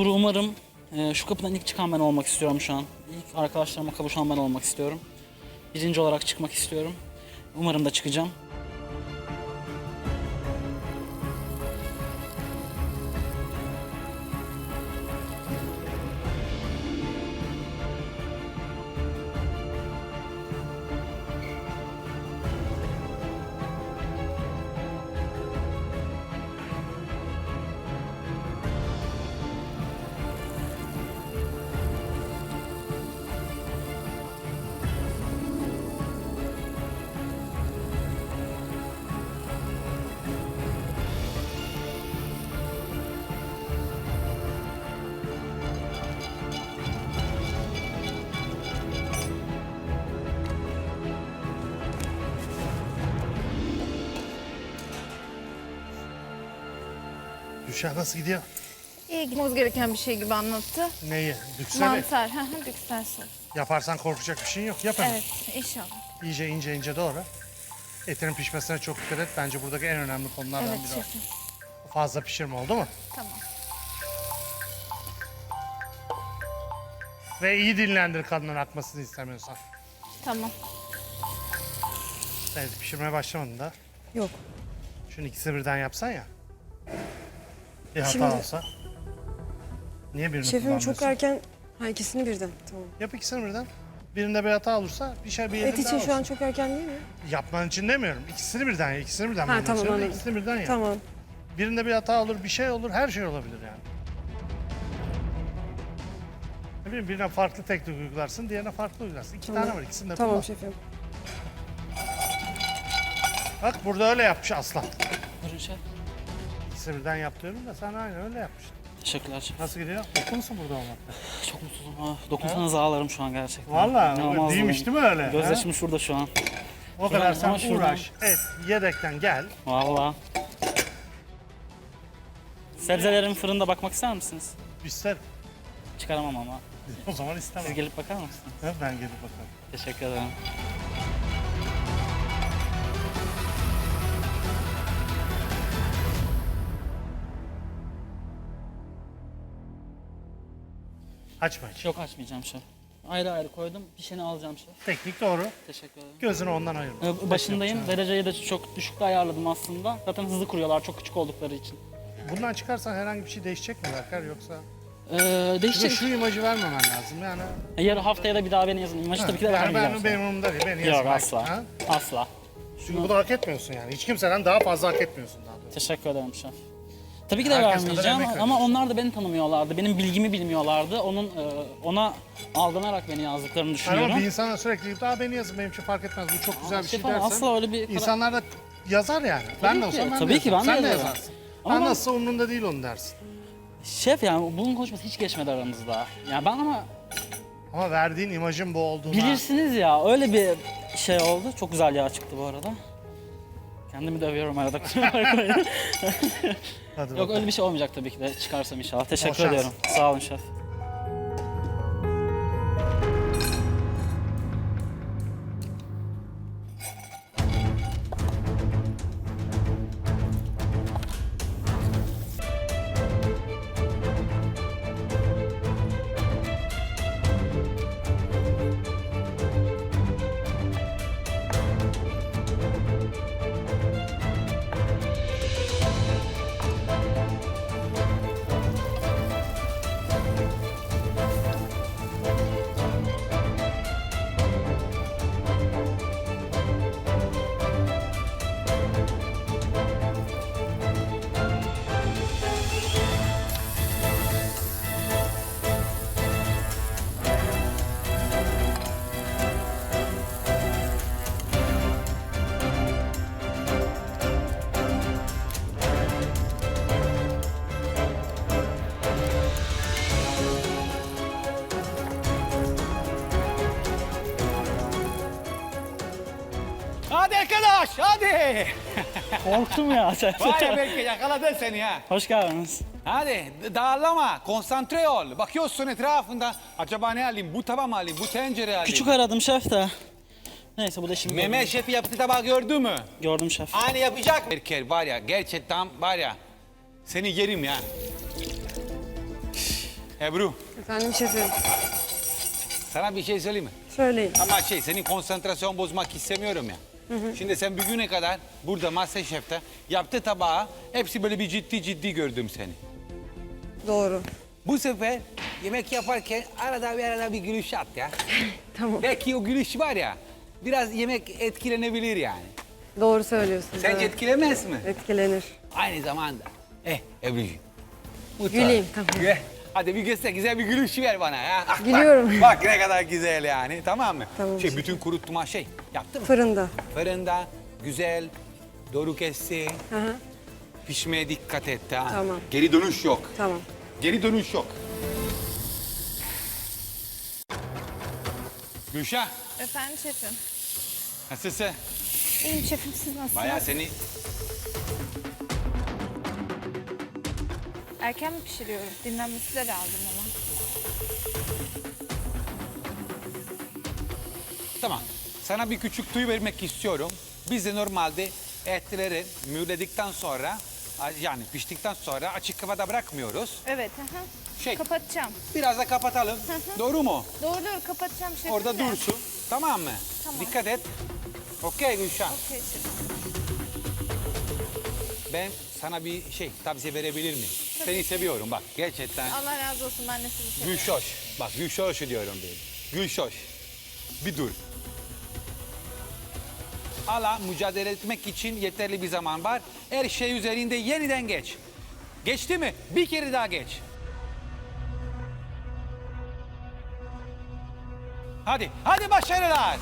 Duru umarım e, şu kapıdan ilk çıkan ben olmak istiyorum şu an. İlk arkadaşlarıma kavuşan ben olmak istiyorum. Birinci olarak çıkmak istiyorum. Umarım da çıkacağım. Gülşah nasıl gidiyor? İyi gitmemiz gereken bir şey gibi anlattı. Neyi? Düksene. Mantar. Düksel sos. Yaparsan korkacak bir şey yok. Yap hemen. Evet inşallah. İyice ince ince doğra. Etinin pişmesine çok dikkat et. Bence buradaki en önemli konulardan Evet biri şefim. o. Fazla pişirme oldu mu? Tamam. Ve iyi dinlendir kanının akmasını istemiyorsan. Tamam. Evet pişirmeye başlamadın da. Yok. Şunu ikisi birden yapsan ya. Bir hata Şimdi- olsa. Niye birini Şefim çok erken... Ha ikisini birden. Tamam. Yap ikisini birden. Birinde bir hata olursa bir şey bir Et yerinde için şu an çok erken değil mi? Yapman için demiyorum. İkisini birden ya. ikisini birden. Ha, birden tamam, söyle, anladım. İkisini birden yap. Tamam. Birinde bir hata olur, bir şey olur, her şey olabilir yani. Ne bileyim birine farklı teknik uygularsın, diğerine farklı uygularsın. İki Tamam. tane var, ikisini de Tamam kullan. şefim. Bak burada öyle yapmış aslan. Buyurun şef. İkisi birden yap diyorum da sen aynı öyle yapmıştın. Teşekkürler şef. Nasıl gidiyor? Mutlu musun burada olmakta? Çok mutluyum. Ah, dokunsanız ağlarım şu an gerçekten. Valla İnanılmaz değilmiş değil mi öyle? Gözyaşım şurada şu an. Ha? O kadar sen Ama şuradan- uğraş, et, yedekten gel. Valla. Sebzelerin fırında bakmak ister misiniz? İster. Çıkaramam ama. O zaman istemem. Siz gelip bakar mısınız? Ha, Ben gelip bakarım. Teşekkür ederim. Açma hiç. Yok açmayacağım şef. Ayrı ayrı koydum. Pişeni alacağım şef. Teknik doğru. Teşekkür ederim. Gözünü ondan ayırma. Ee, Başındayım. Dereceyi de çok düşükte ayarladım aslında. Zaten hızlı kuruyorlar çok küçük oldukları için. Bundan çıkarsan herhangi bir şey değişecek mi Berker yoksa? Ee, Bize değişecek. şu imajı vermemen lazım yani. Yarı haftaya da bir daha beni yazın. İmajı tabii ki de yani vermeyeceğim. ben, benim umurumda değil. Beni Yok yazın. asla. Ha? Asla. Çünkü bunu hak etmiyorsun yani. Hiç kimseden daha fazla hak etmiyorsun daha doğrusu. Teşekkür ederim şef. Tabii ki de Herkes kadar vermeyeceğim emek ama onlar da beni tanımıyorlardı. Benim bilgimi bilmiyorlardı. Onun e, ona aldanarak beni yazdıklarını Yani düşünüyorum. ama bir insana sürekli daha beni yazın benim için fark etmez. Bu çok güzel bir şey dersen. asla öyle bir İnsanlar da yazar yani. ben de ki, olsam ben tabii de ki yazarım. ben de Sen de yazarım. yazarsın. Ama ben ben- nasılsa umurumda değil onu dersin. Şef yani bunun konuşması hiç geçmedi aramızda. Yani ben ama Ama verdiğin imajın bu olduğuna. bilirsiniz ya öyle bir şey oldu. Çok güzel yağ çıktı bu arada. Kendimi dövüyorum arada kusura bakmayın. Hadi Yok bakalım. öyle bir şey olmayacak tabii ki de çıkarsam inşallah. Teşekkür şans. ediyorum. Sağ olun şef. Arkadaş hadi. Korktum ya. Vay ya belki yakaladı seni ha. Hoş geldiniz. Hadi dağılama konsantre ol. Bakıyorsun etrafında. Acaba ne alayım bu tava mı alayım bu tencere alayım. Küçük aradım şef de. Neyse bu da şimdi Mehmet şefi yaptı tabağı gördü mü? gördüm şef. Aynı yapacak. Berker var ya gerçekten var ya. Seni yerim ya. Ebru, Efendim şefim. sana bir şey söyleyeyim mi? Söyleyin. Ama şey, senin konsantrasyon bozmak istemiyorum ya. Şimdi sen bugüne kadar burada Masterchef'te yaptığı tabağı hepsi böyle bir ciddi ciddi gördüm seni. Doğru. Bu sefer yemek yaparken arada bir arada bir gülüş at ya. Tamam. Belki o gülüş var ya biraz yemek etkilenebilir yani. Doğru söylüyorsun. Sence evet. etkilemez mi? Etkilenir. Aynı zamanda. Eh Ebru'cuğum. Güleyim, tamam. Gel. Hadi bir göster güzel bir gülüş ver bana ya. Ah, bak, Gülüyorum. Bak, ne kadar güzel yani tamam mı? Tamam, Şey bütün kurutma şey yaptın mı? Fırında. Fırında güzel doğru kesti. Hı hı. Pişmeye dikkat et ha. Tamam. Geri dönüş yok. Tamam. Geri dönüş yok. Gülşah Efendim şefim. nasılsın? İyiyim şefim siz nasılsınız? Bayağı seni Erken mi pişiriyorum? Dinlenmesi de lazım ama. Tamam. Sana bir küçük tüy vermek istiyorum. Biz de normalde etleri mühürledikten sonra yani piştikten sonra açık havada bırakmıyoruz. Evet. Hı hı. Şey- Kapatacağım. Biraz da kapatalım. Doğru mu? Doğru doğru kapatacağım şefim Orada de. dursun. Tamam mı? Tamam. Dikkat et. Okey Gülşah. Okey şefim. Ben sana bir şey tavsiye verebilir miyim? Seni seviyorum bak gerçekten. Allah razı olsun ben de sizi seviyorum. Gülşoş. Bak Gülşoş diyorum ben. Gülşoş. Bir dur. Hala mücadele etmek için yeterli bir zaman var. Her şey üzerinde yeniden geç. Geçti mi? Bir kere daha geç. Hadi, hadi başarılar.